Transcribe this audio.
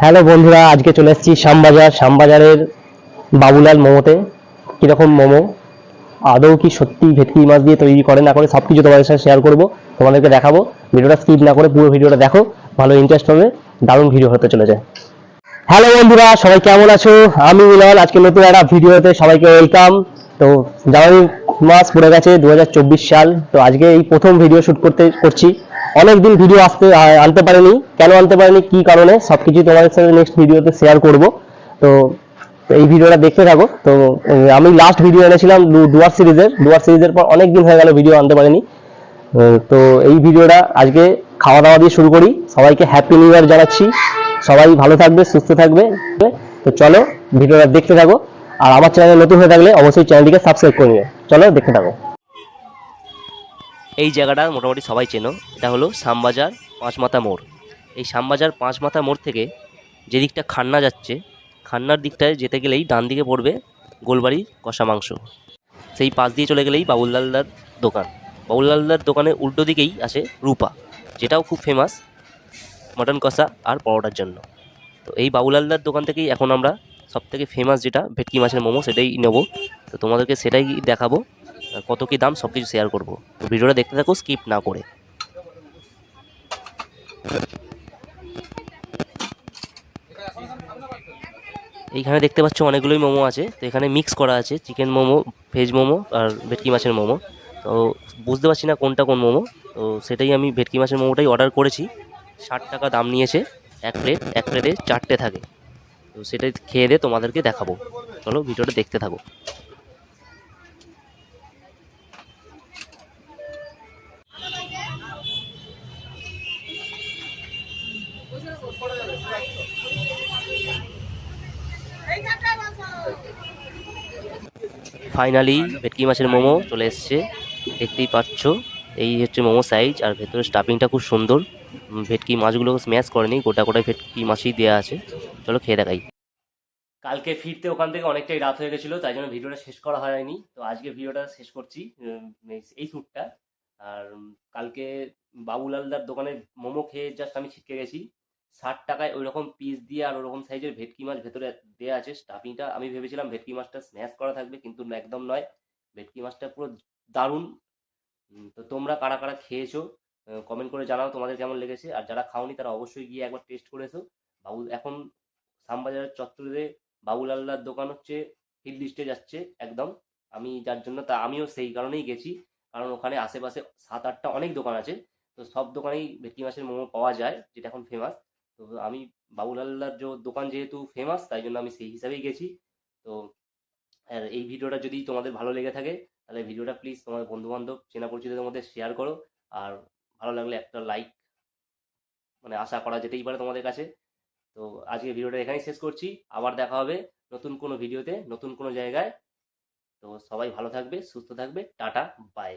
Hello বন্ধুরা, আজকে চলে এসেছি শ্যামবাজার। শ্যামবাজারের বাবুলাল মোমোতে। কীরকম মোমো? আদৌ কি সত্যি ভেটকি মাছ দিয়ে তৈরি করে? না করে সব কিছু তোমাদের সাথে শেয়ার করব, তোমাদেরকে দেখাবো। ভিডিওটা স্কিপ না করে পুরো ভিডিওটা দেখো, ভালো ইন্টারেস্ট হবে, দারুণ ভিডিও হতে চলেছে। হ্যালো বন্ধুরা, সবাই কেমন আছো? আমি মিলন, আজকে নতুন একটা ভিডিওতে সবাইকে ওয়েলকাম তো জানুয়ারি মাস পড়ে গেছে দু হাজার চব্বিশ সাল, তো আজকে এই প্রথম ভিডিও শুট করতে করছি। অনেকদিন ভিডিও আসতে আনতে পারিনি। কেন আনতে পারিনি? কি কারণে? সবকিছু তোমাদের সাথে নেক্সট ভিডিওতে শেয়ার করব। তো এই ভিডিওটা দেখতে থাকো। তো আমি লাস্ট ভিডিও এনেছিলাম ডুয়ার সিরিজের। ডুয়ার সিরিজের পর অনেক দিন হয়ে গেল ভিডিও আনতে পারিনি। তো এই ভিডিওটা আজকে খাওয়া দাওয়া দিয়ে শুরু করি। সবাইকে হ্যাপি নিউ ইয়ার জানাচ্ছি। সবাই ভালো থাকবে, সুস্থ থাকবে। তো চলো ভিডিওটা দেখতে থাকো। আর আমার চ্যানেল নতুন হয়ে থাকলে অবশ্যই চ্যানেলটিকে সাবস্ক্রাইব করে নিও। চলো দেখতে থাকো। এই জায়গাটা মোটামুটি সবাই চেনো। এটা হলো শ্যামবাজার পাঁচমাথা মোড়। এই শ্যামবাজার পাঁচমাথা মোড় থেকে যে দিকটা খান্না যাচ্ছে, খান্নার দিকটায় যেতে গেলেই ডান দিকে পড়বে গোলবাড়ি কষা মাংস। সেই পাশ দিয়ে চলে গেলেই বাবুললালদার দোকান। বাবুললালদার দোকানের উল্টো দিকেই আছে রূপা, যেটাও খুব ফেমাস মটন কষা আর পরোটার জন্য। তো এই বাবুলালদার দোকান থেকেই এখন আমরা সব থেকে ফেমাস যেটা ভেটকি মাছের মোমো, সেটাই নেব। তো তোমাদেরকে সেটাই দেখাবো। কত কী দাম সব কিছু শেয়ার করব। তো ভিডিওটা দেখতে থাকো স্কিপ না করে। এইখানে দেখতে পাচ্ছ অনেকগুলোই মোমো আছে। তো এখানে মিক্স করা আছে চিকেন মোমো ভেজ মোমো আর ভেটকি মাছের মোমো। তো বুঝতে পারছি না কোনটা কোন মোমো। তো সেটাই আমি ভেটকি মাছের মোমোটাই অর্ডার করেছি। ষাট টাকা দাম নিয়েছে, এক প্লেট এক প্লেটে চারটে থাকে। তো সেটাই খেয়ে দিয়ে তোমাদেরকে দেখাবো। চলো, ভিডিওটা দেখতে থাকো। ফাইনালি ভেটকি মাছের মোমো চলে এসছে। দেখতেই পাচ্ছ, এই হচ্ছে মোমো সাইজ আর ভেতরে স্টাফিংটা খুব সুন্দর। ভেটকি মাছগুলো স্ম্যাশ করেনি গোটা গোটায় ভেটকি মাছই দেওয়া আছে। চলো খেয়ে দেখাই। কালকে ফিরতে ওখান থেকে অনেকটাই রাত হয়ে গেছিল, তাই জন্য ভিডিওটা শেষ করা হয়নি। তো আজকে ভিডিওটা শেষ করছি এই- শ্যুটটা আর কালকে বাবুলালদার দোকানে মোমো খেয়ে জাস্ট আমি ছিটকে গেছি। ষাট টাকায় ওই রকম পিস দিয়ে আর ওরকম সাইজের ভেটকি মাছ ভেতরে দেওয়া আছে। স্টাফিংটা আমি ভেবেছিলাম ভেটকি মাছটা স্ম্যাশ করা থাকবে, কিন্তু একদম নয়। ভেটকি মাছটা পুরো দারুণ। তো তোমরা কারা কারা খেয়েছো কমেন্ট করে জানাও তোমাদের কেমন লেগেছে। আর যারা খাওনি তারা অবশ্যই গিয়ে একবার টেস্ট করে এসো। বাবু এখন শ্যামবাজারের চত্বরে বাবুল বাবুলাল্লার দোকান হচ্ছে হিল লিস্টে যাচ্ছে একদম। আমি যার জন্য তা, আমিও সেই কারণেই গেছি। কারণ ওখানে আশেপাশে সাত আটটা অনেক দোকান আছে। তো সব দোকানেই ভেটকি মাছের মোমো পাওয়া যায়, যেটা এখন ফেমাস তো আমি বাবুলাল্লার যে দোকান যেহেতু ফেমাস তাই জন্য আমি সেই হিসাবেই গেছি। তো, আর এই ভিডিওটা যদি তোমাদের ভালো লেগে থাকে, তাহলে ভিডিওটা প্লিজ তোমার বন্ধু বান্ধব চেনা পরিচিতদের মধ্যে শেয়ার করো। আর ভালো লাগলে একটা লাইক মানে আশা করা যেতেই পারে তোমাদের কাছে। তো আজকে ভিডিওটা এখানেই শেষ করছি। আবার দেখা হবে নতুন কোনো ভিডিওতে, নতুন কোনো জায়গায়। তো সবাই ভালো থাকবে, সুস্থ থাকবে। Tata bye